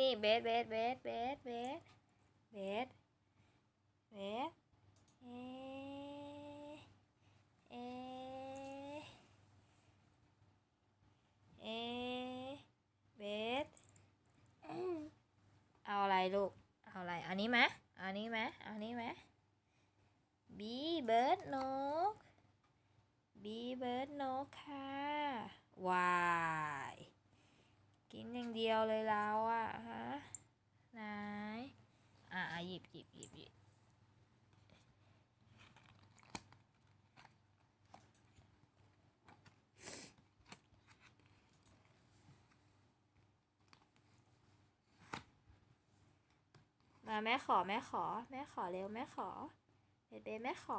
นี่เบสเบสเบสเบสเบสเบสเบสเอเอเอเบสเอาอะไรลูก เอาอะไร อันนี้ไหมอันนี้ไหมอันนี้ไหมบีเบิร์ดนกบีเบิร์ดนกค่ะวายกินอย่าง เดียวเลยเราอะฮะไหนอะหยิบหยิบหยิบหยิบมาแม่ขอแม่ขอ แม่ขอเร็วแม่ขอเบเบแม่ขอ